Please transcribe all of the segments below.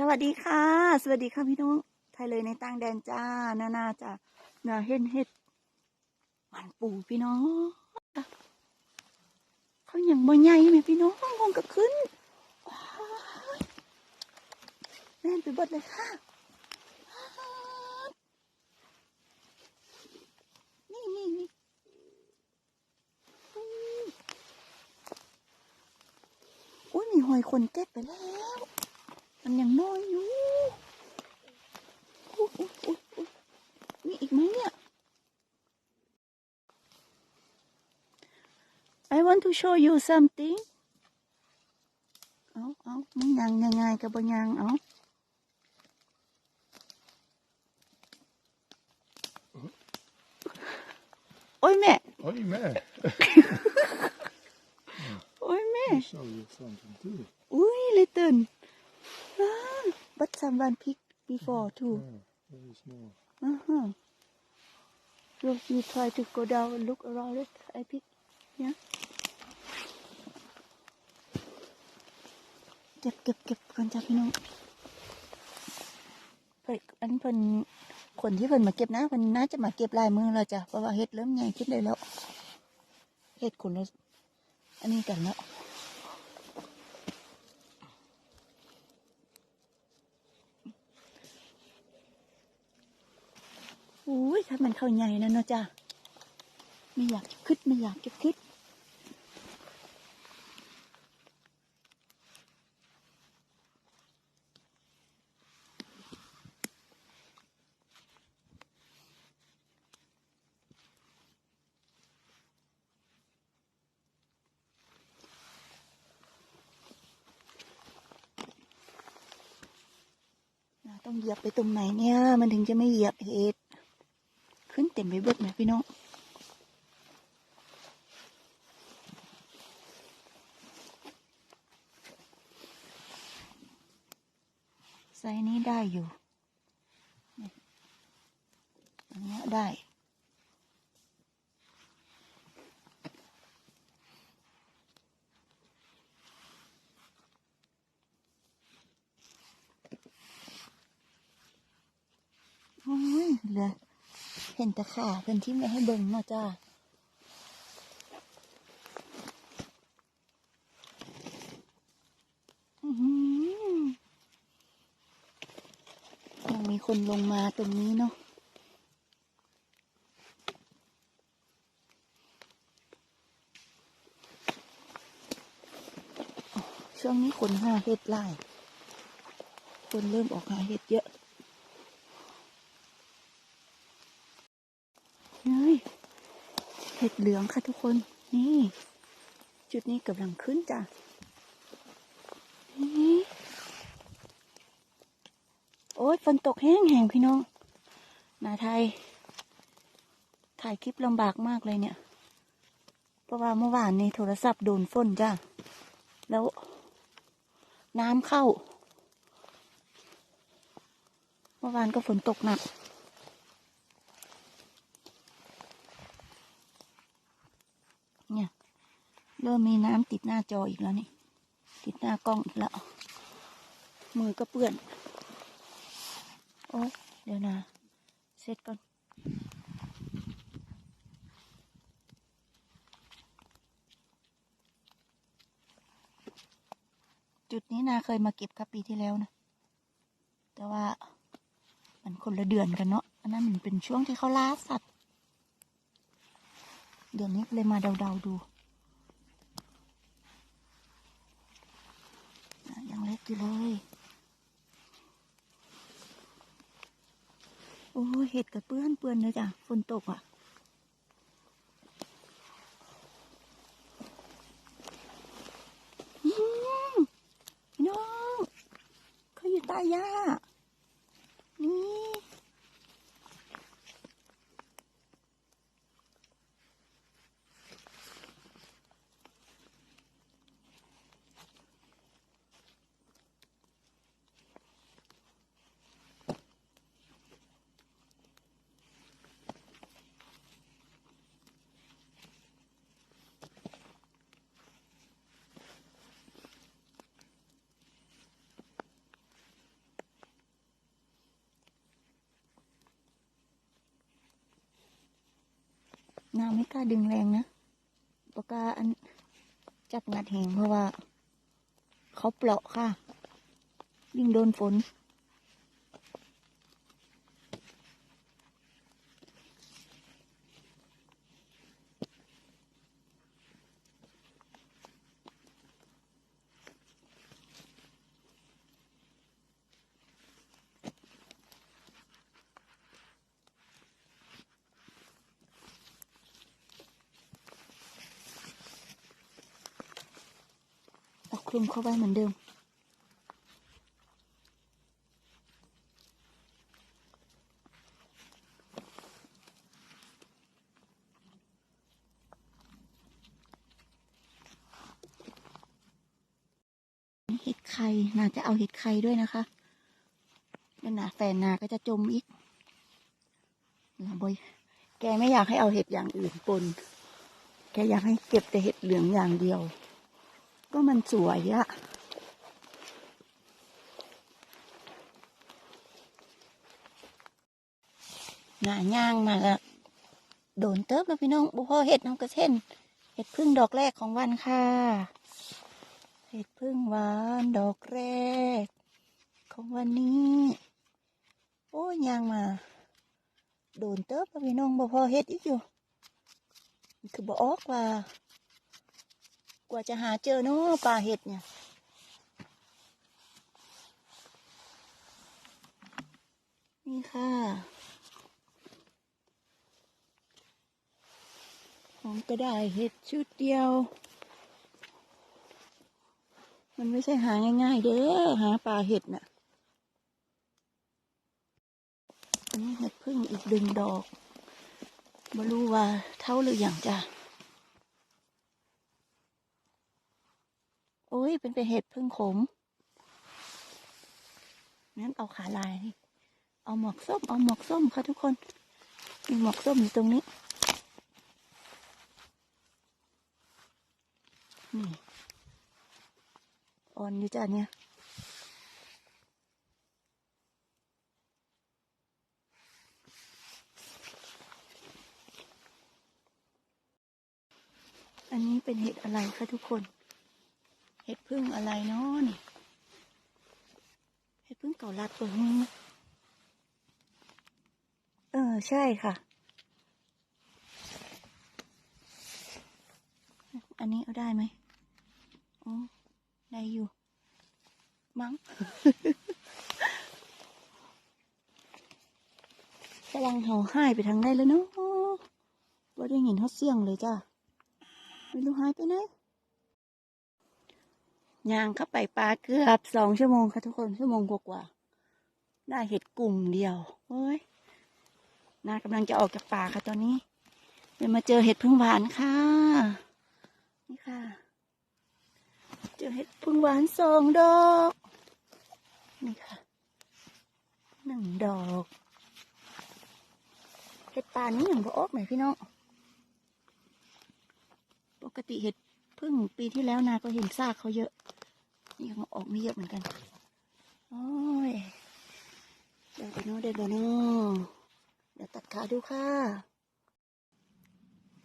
สวัสดีค่ะ สวัสดีค่ะพี่น้อง ไทยเลยในต่างแดนจ้า นานาจ้านาเห็นเห็ดมันปูพี่น้องเขาอย่างบ่ใหญ่ไหมพี่น้องงงก็ขึ้นแม่นไปบดเลยค่ะ นี่นี่นี่อุ้ยมีหอยคนเก็บไปแล้ว มันยังน้อยอยู่อุ๊ยอุ๊ยอุ๊ยอุ๊ยมีอีกไหมเนี่ย I want to show you something เอาเอาไม่ยังง่ายๆกับบ่ยังเอาโอ้ยแม่ Oj med! โอ้ยแม่ Jag show you something too. อุ้ย little ah, but someone pick before too Yeah, very small. uh-huh so you try to go down and look around it I pick yeah เก็บเก็บเก็บก่อนจ้ะพี่น้องเพิ่นอันเพิ่นคนที่เพิ่นมาเก็บนะเพิ่นน่าจะมาเก็บลายมือแล้วจ้ะเพราะว่าเห็ดเริ่มใหญ่ขึ้นเลยแล้วเห็ดคนละอันนี้กันแล้ว อุ้ ใหญ่นะเนาะจ้ะไม่อยากจะคิดไม่อยากจะคิดต้องเหยียบไปตรงไหนเนี่ย มันถึงจะไม่เหยียบเห็ด ขึ้นเต็มไปเบิดไหมพี่น้องไซนี้ได้อยู่อันนี้ได้อ้ยเหลือ เห็นแต่ขาเพิ่นทิ้งไว้ให้เบิ่งเนาะจ้าอื้อหือยังมีคนลงมาตรงนี้เนาะช่วงนี้คนหาเห็ดหลายคนเริ่มออกหาเห็ดเยอะ เฮ้ย เห็ดเหลืองค่ะทุกคน นี่ จุดนี้กำลังขึ้นจ้ะนี่โอ้ยฝนตกแห้งแห้งพี่น้องนาไทย ถ่ายคลิปลำบากมากเลยเนี่ย เพราะว่าเมื่อวานนี้โทรศัพท์โดนฝนจ้ะ แล้ว น้ำเข้า เมื่อวานก็ฝนตกหนัก เนี่ย เริ่มมีน้ำติดหน้าจออีกแล้วนี่ ติดหน้ากล้องอีกแล้ว มือก็เปื้อน โอ้เดี๋ยวนะเสร็จก่อนจุดนี้นาเคยมาเก็บครับปีที่แล้วนะ แต่ว่ามันคนละเดือนกันเนาะ อันนั้นมันเป็นช่วงที่เขาล่าสัตว์ เดือนนี้เลยมาเดาๆดูอะยังเล็ก อยู่เลย โอ้เห็ดกับเปื้อนเปื้อนเลยจ้ะฝนตกอะน้องเขาอยู่ใต้หญ้านี่ น้ำไม่กล้าดึงแรงนะปากกาอันจับงัดแหงเพราะว่า เขาเปราะค่ะ ยิ่งโดนฝน คลุมเข้าไว้เหมือนเดิม เห็ดไข่นาจะเอาเห็ดไข่ด้วยนะคะนั่นนะแฟนนาก็จะจมอีกลาบอยแกไม่อยากให้เอาเห็ดอย่างอื่นปน แกอยากให้เก็บแต่เห็ดเหลืองอย่างเดียว ก็มันสวยอะหน้าย่างมาล้วโดนเติบแล้วพี่น้องบุพอเห็ดน้องกระเช่นเห็ดพึ่งดอกแรกของวันค่ะ เห็ดพึ่งหวานดอกแรก ของวันนี้ โอ้ยย่างมา โดนเติบแล้วพี่น้องบุพอเห็ดอีกอยู่ คือบอกออกว่า กว่าจะหาเจอเนาะปลาเห็ดเนี่ย นี่ค่ะของก็ได้เห็ดชุดเดียว มันไม่ใช่หาง่ายๆ เด้อหาปลาเห็ดน่ะอันนี้เห็ดพึ่งอีกดึงดอกไม่รู้ว่าเท่าหรืออย่างจ้ะ โอ้ย เป็นไปเห็ดพึ่งขม งั้นเอาขาลาย เอาหมวกส้ม เอาหมวกส้มค่ะทุกคน มีหมวกส้มอยู่ตรงนี้ นี่อ่อนอยู่จ้ะเนี่ยอันนี้เป็นเห็ดอะไรคะทุกคน เห็ดพึ่งอะไรเนาะนี่ เห็ดพึ่งเก่าลัดตัวนี้เออ ใช่ค่ะ อันนี้เอาได้ไหมอ๋อได้อยู่ มั้งกำลังเห่าห้ายไปทางได้แล้วเนาะว่าได้เห็นเขาเสี่ยงเลยจ้ะ ไม่รู้หายไปไหน ย่างเข้าไปปลาเกือบสองชั่วโมงค่ะทุกคนชั่วโมงกว่าๆได้เห็ดกลุ่มเดียวโอ้ยนากำลังจะออกจากป่าค่ะตอนนี้เดี๋ยวมาเจอเห็ดพึ่งหวานค่ะ นี่ค่ะ เจอเห็ดพึ่งหวานสองดอกนี่ค่ะหนึ่งดอกเห็ดป่านี้อย่างบ่ออกไหมพี่น้องปกติเห็ดพึ่งปีที่แล้วนาก็เห็นซากเขาเยอะ ยังออกไม่เยอะเหมือนกัน โอ้ยเดี๋ยวเนาะเดี๋ยวเนาะเดี๋ยวตัดขาดูค่ะ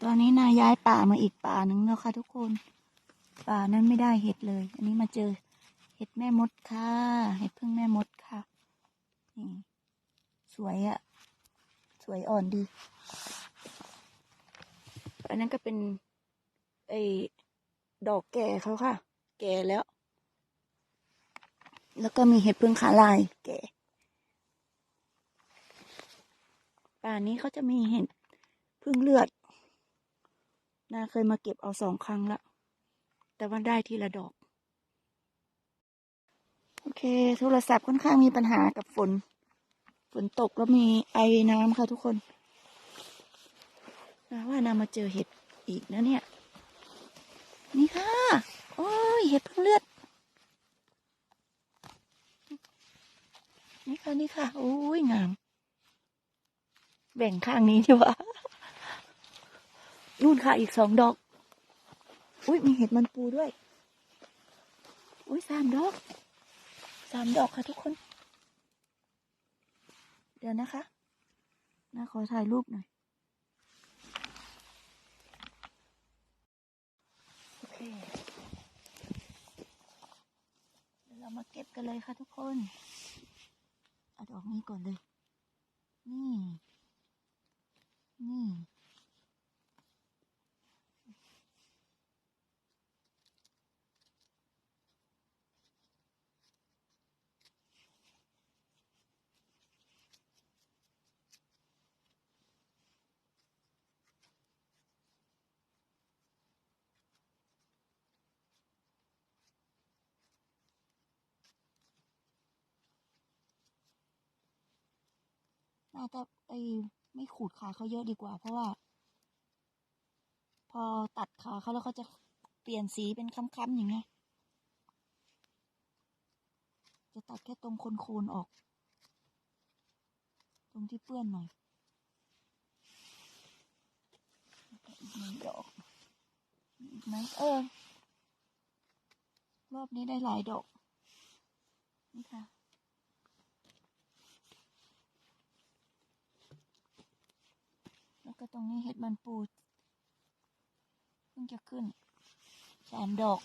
ตอนนี้นายย้ายป่ามาอีกป่าหนึ่งแล้วค่ะทุกคน ป่านั้นไม่ได้เห็ดเลย อันนี้มาเจอเห็ดแม่มดค่ะ เห็ดพึ่งแม่มดค่ะนี่สวยอะสวยอ่อนดี อันนั้นก็เป็นไอ้ดอกแก่เขาค่ะ แก่แล้ว แล้วก็มีเห็ดพึ่งขาลายแก่ป่านี้เขาจะมีเห็ดพึ่งเลือดนาเคยมาเก็บเอาสองครั้งละแต่ว่าได้ทีละดอก โอเค โทรศัพท์ค่อนข้างมีปัญหากับฝน ฝนตกแล้วมีไอน้ำค่ะทุกคนนาว่านามาเจอเห็ดอีกนะเนี่ย นี่ค่ะ โอ้ย เห็ดพึ่งเลือด นี่ค่ะนี่ค่ะโอ้ยงาม แบ่งข้างนี้ดีว่านู่นค่ะอีกสองดอก อุ้ยมีเห็ดมันปูด้วย อุ้ยสามดอกสามดอกค่ะทุกคน เดี๋ยวนะคะน้าขอถ่ายรูปหน่อยเดี๋ยวเรามาเก็บกันเลยค่ะทุกคน เอาดอกนี้ก่อนเลย นี่ นี่าจะไอไม่ขูดขาเขาเยอะดีกว่า เพราะว่า พอตัดขาเขาแล้วเขาจะเปลี่ยนสีเป็นค้ำๆอย่างเงี้ยจะตัดแค่ตรงโคนๆออก ตรงที่เปื้อนหน่อยอีกหนึ่งดอกมีอีกไหมเออ รอบนี้ได้หลายดอก นี่ค่ะ แล้วก็ตรงนี้เห็ดมันปูเพิ่งจะขึ้นสามดอก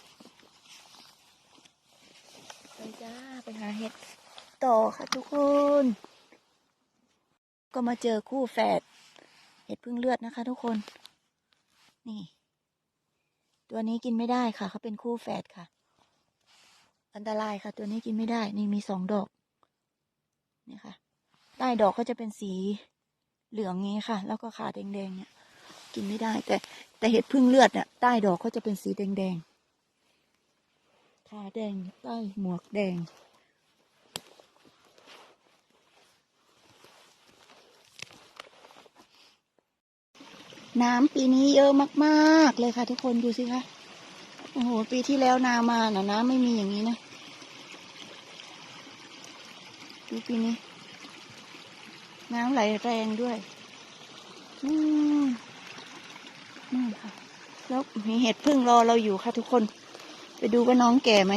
ไปจ้า ไปหาเห็ดต่อค่ะทุกคน ก็มาเจอคู่แฝดเห็ดพึ่งเลือดนะคะทุกคน นี่ ตัวนี้กินไม่ได้ค่ะ เขาเป็นคู่แฝดค่ะ อันตรายค่ะ ตัวนี้กินไม่ได้ นี่มีสองดอก นี่ค่ะ ใต้ดอกก็จะเป็นสี เหลืองงี้ค่ะ แล้วก็ขาแดงๆเนี่ยกินไม่ได้ แต่แต่เห็ดพึ่งเลือดเนี่ยใต้ดอกเขาจะเป็นสีแดงๆขาแดงใต้หมวกแดงน้ำปีนี้เยอะมากๆเลยค่ะ ทุกคนดูสิคะโอ้โหปีที่แล้วนามาน่ะน้ำไม่มีอย่างนี้นะดูปีนี้ น้ำไหลแรงด้วยอืมนี่ค่ะ แล้วมีเห็ดพึ่งรอเราอยู่ค่ะทุกคน ไปดูว่าน้องแก่ไหม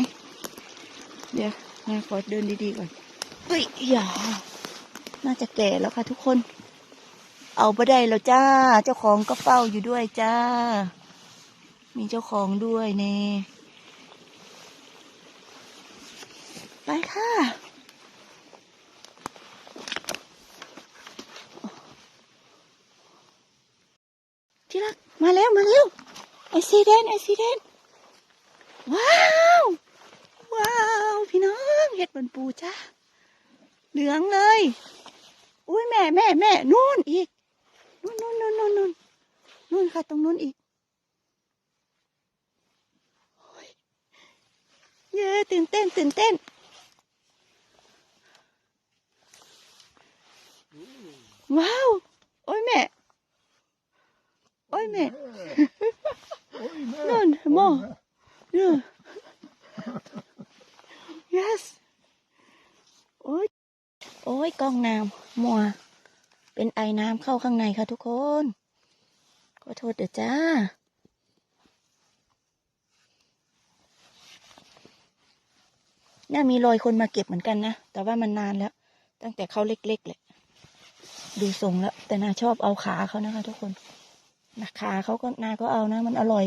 เดี๋ยวมาขอเดินดีๆก่อนเฮ้ยอย่า น่าจะแก่แล้วค่ะทุกคน เอาไปได้แล้วจ้า เจ้าของก็เฝ้าอยู่ด้วยจ้า มีเจ้าของด้วยเน่ไปค่ะ รัก มาแล้วมาแล้วไอซีเดนไอซีเดนว้าว ว้าว พี่น้องเห็ดบนปูจ้าเหลืองเลย อุ้ยแม่แม่แม่นู่นอีกนู่นนู่นนู่นนู่นนู่นนู่นค่ะตรงนู้นอีกโอ้เย้ตื่นเต้นตื่นเต้นว้าว โอ้ยแม่ โอ้ยแม่ Oj, nej. Någon, Oj, må. nej. เออ yes โอ้ยโอ้ยกล้องน้ำมัว เป็นไอน้ำเข้าข้างในค่ะทุกคนขอโทษเด้อจ้าน่ามีรอยคนมาเก็บเหมือนกันนะ แต่ว่ามันนานแล้ว ตั้งแต่เขาเล็กๆเลยดูทรงแล้ว แต่นาชอบเอาขาเขานะคะทุกคน นะขาเขาก็นาก็เอานะ มันอร่อย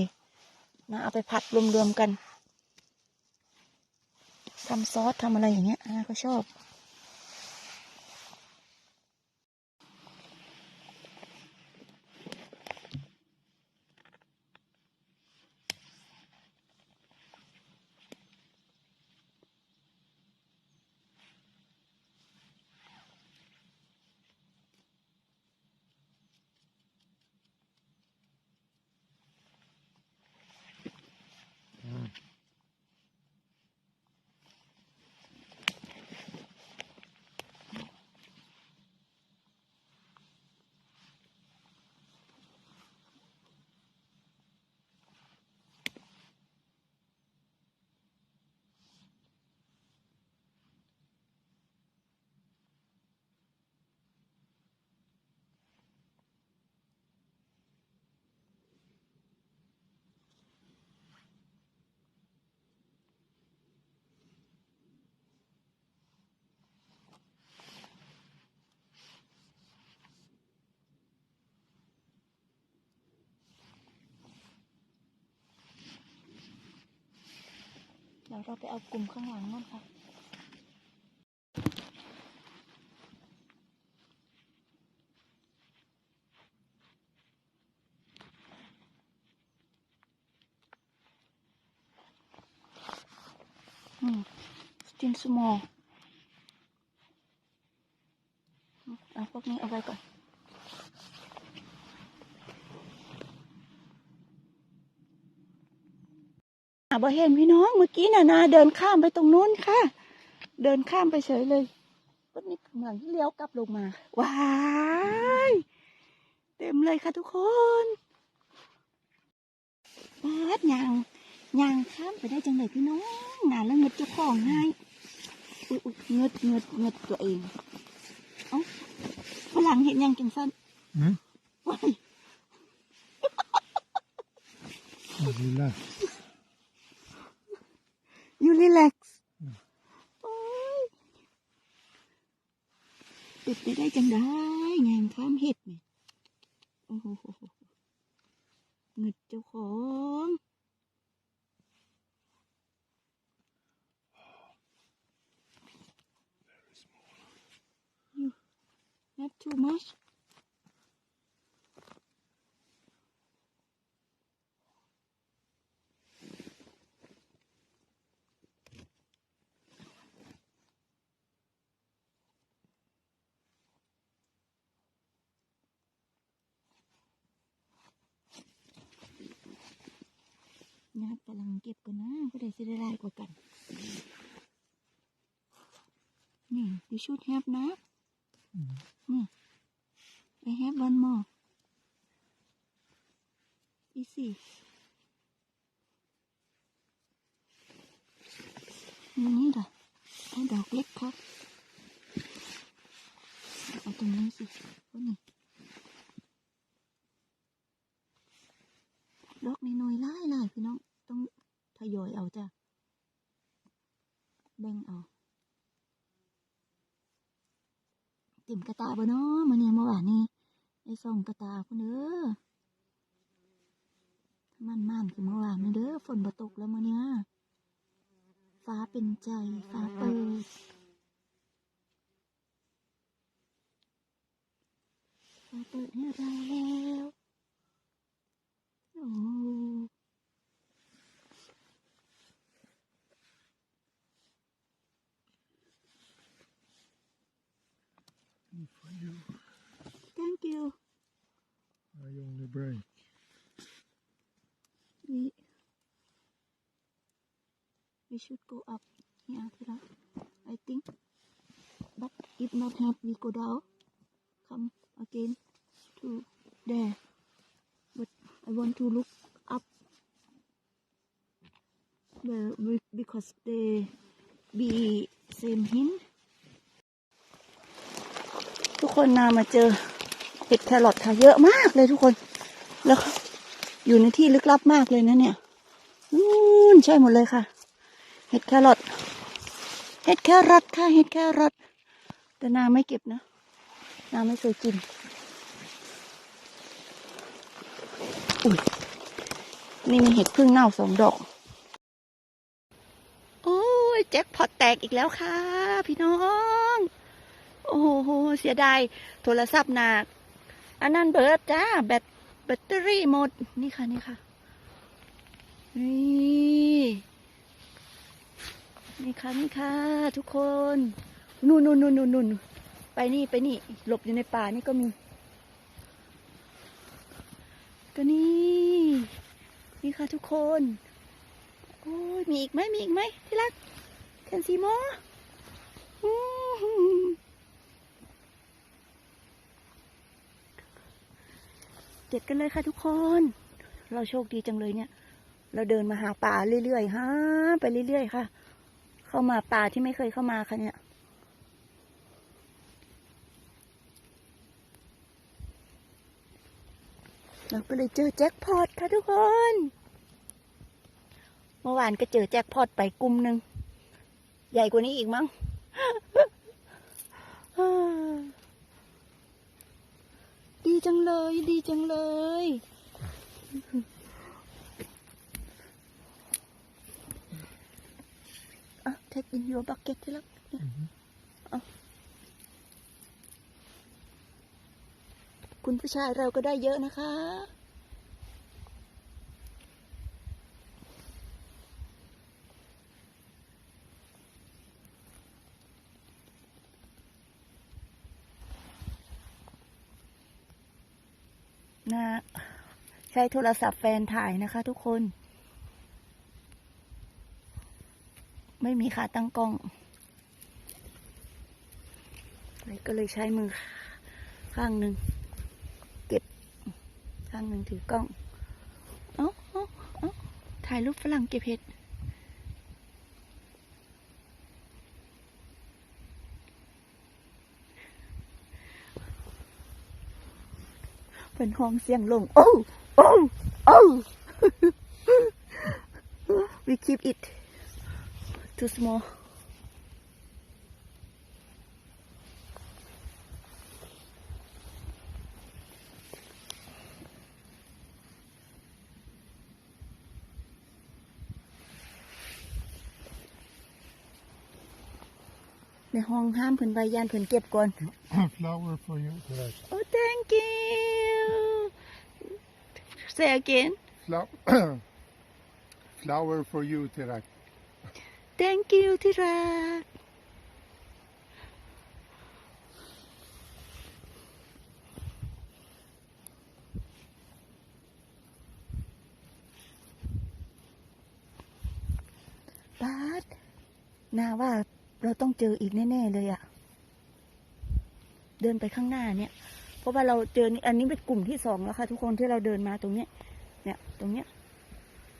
นะเอาไปผัดรวมๆกันทำซอสทำอะไรอย่างเงี้ยนาก็ชอบ เราไปเอากลุ่มข้างหลังนู่นค่ะอืม still small อืมเอาพวกนี้เอาไว้ก่อน บ่เห็นพี่น้องเมื่อกี้น่ะนาเดินข้ามไปตรงนู้นค่ะ เดินข้ามไปเฉยเลยก็นี่กำลังเลี้ยวกลับลงมาว้ายเต็มเลยค่ะทุกคนปาดยางยางข้ามไปได้จังเลยพี่น้องงานแล้วเงิดเจ้าของให้อุ้ยอุ้ยเงิดเงิดเงิดตัวเองเอ้าฝรั่งเห็นยังจังสั้น Hmm? ว้าย Relax. You relax อืมโอ้ยติดไปได้จังได้งานข้ามเห็ดเนี่ยโอ้โหเงิดเจ้าของ You have too much นะครับกำลังเก็บกันนะก็ได้สิได้หลายกว่ากัน นี่ you should have นะนี่ I have one more easy นี่นี่ด่ะเอาดอกเล็กครับเอาตรงนี้สิก็นี่ ดอกน้อยๆไล่ไล่พี่น้อง ต้องทยอยเอาจ้ะแบ่งเอาเต็มกระตาบ่เนาะมื้อนี้เมื่อวานนี้ได้ส่องกระตาพุ่นเด้อมันมันคือเมื่อวานนี่เด้อฝนบ่ตกแล้วมื้อเนี้ยฟ้าเป็นใจฟ้าเปิดฟ้าเปิดให้เราแล้ว โอ้ For you. thank you I only break. we we should go up here Kira. I think but if not have we go down come again to there but I want to look up where we, because they be same hint ทุกคนนามาเจอเห็ดแครอทค่ะเยอะมากเลยทุกคน แล้วอยู่ในที่ลึกลับมากเลยนะเนี่ยนู่นใช่หมดเลยค่ะ ห็ดแครอทเห็ดแครอทค่ะเห็ดแครอทแต่นางไม่เก็บนะนางไม่เคยกินอุ้ยนี่มีเห็ดพึ่งเน่าสองดอก โอ้ยแจ็คพอตแตกอีกแล้วค่ะ พี่น้อง โอ้โหเสียดายโทรศัพท์นาอันนั้นเบิร์ดจ้าแบตแบตเตอรี่หมด นี่ค่ะ นี่ค่ะ นี่ นี่ค่ะนี่ค่ะทุกคนนู่นนู่นนู่นนู่นนู่นไปนี่ไปนี่ หลบอยู่ในป่านี่ก็มี ก็นี่ นี่ค่ะทุกคนโอ้ยมีอีกไหมมีอีกไหมที่รักแคนซีโมเด็ดกันเลยค่ะทุกคน เราโชคดีจังเลยเนี่ย เราเดินมาหาป่าเรื่อยๆฮะไปเรื่อยๆค่ะ เข้ามาป่าที่ไม่เคยเข้ามาค่ะเนี่ย เราก็เลยเจอแจ็คพอตค่ะทุกคน เมื่อวานก็เจอแจ็คพอตไปกลุ่มหนึ่ง ใหญ่กว่านี้อีกมั้งดีจังเลย ดีจังเลย take in your bucket ที่รักเอาคุณผู้ชายเราก็ได้เยอะนะคะ นะ ใช้โทรศัพท์แฟนถ่ายนะคะทุกคน ไม่มีขาตั้งกล้องเลยก็เลยใช้มือข้างหนึ่งเก็บ ข้างหนึ่งถือกล้องเอ้าเอ้าเอ้าถ่ายรูปฝรั่งเก็บเห็ดเป็นห้องเสียงลง โอ้ โอ้ โอ้ we keep it too small ในห้องห้ามเพิ่นใบยานเพิ่นเก็บก่อน Flower for you today. Oh, thank you. Say again. Fla- Flower for you today. Thank you ที่รัก บาสนาว่าเราต้องเจออีกแน่ ๆ เลยอะเดินไปข้างหน้าเนี่ย เพราะว่าเราเจอนี่อันนี้เป็นกลุ่มที่สองแล้วค่ะ ทุกคนที่เราเดินมาตรงเนี้ย เนี่ย ตรงเนี้ย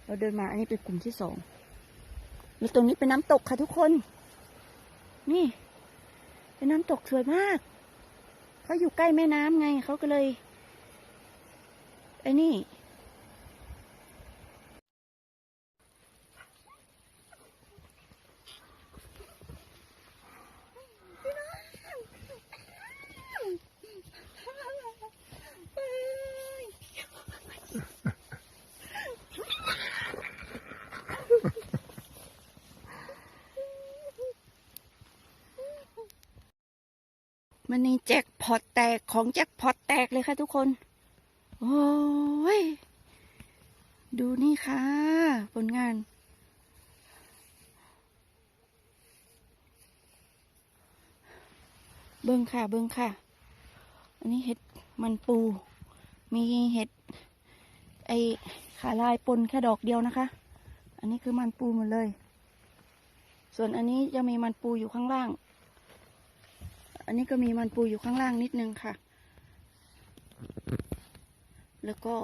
เราเดินมาอันนี้เป็นกลุ่มที่สอง แล้วตรงนี้เป็นน้ำตกค่ะทุกคน นี่ เป็นน้ำตกสวยมาก เขาอยู่ใกล้แม่น้ำไงเขาก็เลยไอ้นี่ มันนี่แจ็คพอตแตกของแจ็คพอตแตกเลยค่ะทุกคน โอ้ย ดูนี่ค่ะ ผลงาน เบิ้งค่ะ เบิ้งค่ะ อันนี้เห็ดมันปู มีเห็ด ไอขาลายปนแค่ดอกเดียวนะคะ อันนี้คือมันปูหมดเลย ส่วนอันนี้จะมีมันปูอยู่ข้างล่าง อันนี้ก็มีมันปูอยู่ข้างล่างนิดนึงค่ะ แล้วก็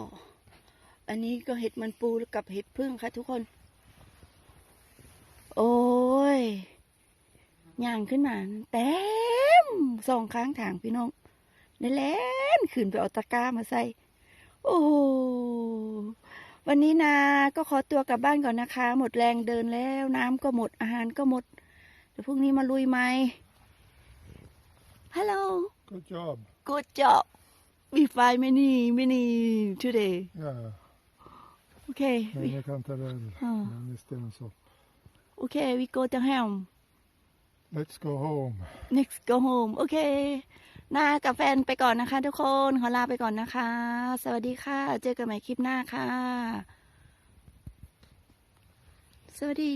อันนี้ก็เห็ดมันปูกับเห็ดพึ่งค่ะทุกคน โอ้ยย่างขึ้นมาเต็มสองข้างทางพี่น้องได้แล่นขึ้นไปเอาตะกร้ามาใส่ โอ้โหวันนี้นาก็ขอตัวกลับบ้านก่อนนะคะ หมดแรงเดินแล้ว น้ำก็หมดอาหารก็หมดเดี๋ยวพรุ่งนี้มาลุยไหม Hello Good job. good job we find many many today Yeah. okay Men we, jag kan ta det. Ja. Men det stämmer så. okay we go to home Let's go home. next go home โอเคนากับแฟนไปก่อนนะคะ ทุกคน ขอลาไปก่อนนะคะ สวัสดีค่ะ เจอกันใหม่คลิปหน้าค่ะ สวัสดี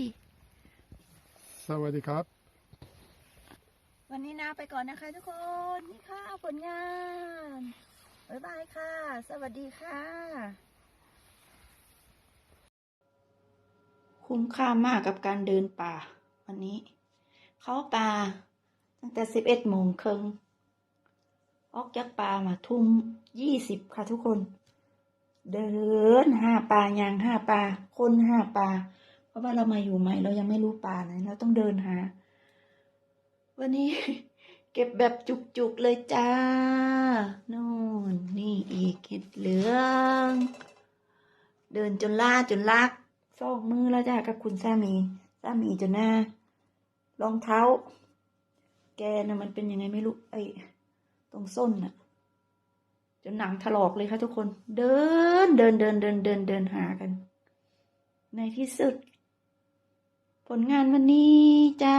Sawadee krap. วันนี้นาไปก่อนนะคะทุกคน นี่ค่ะผลงาน บ๊ายบายค่ะ สวัสดีค่ะ คุ้มค่ามากกับการเดินป่า วันนี้ เข้าป่า ตั้งแต่สิบเอ็ดโมงครึ่งออกจากป่ามาทุ่มยี่สิบค่ะทุกคน เดินห้าป่ายางห้าป่า คนห้าป่า เพราะว่าเรามาอยู่ใหม่เรายังไม่รู้ป่าไหนเราต้องเดินหา วันนี้ เก็บแบบจุกๆเลยจ้า นู่น นี่อีกเห็ดเหลือง เดินจนล่าจนลักสองมือแล้วจ้ากับคุณสามีสามีจนหน้ารองเท้า แกน่ะมันเป็นยังไงไม่รู้ไอ้ตรงส้นน่ะ จนหนังถลอกเลยค่ะทุกคน เดินเดินเดินเดินเดินเดินหากัน ในที่สุด ผลงานวันนี้จ้า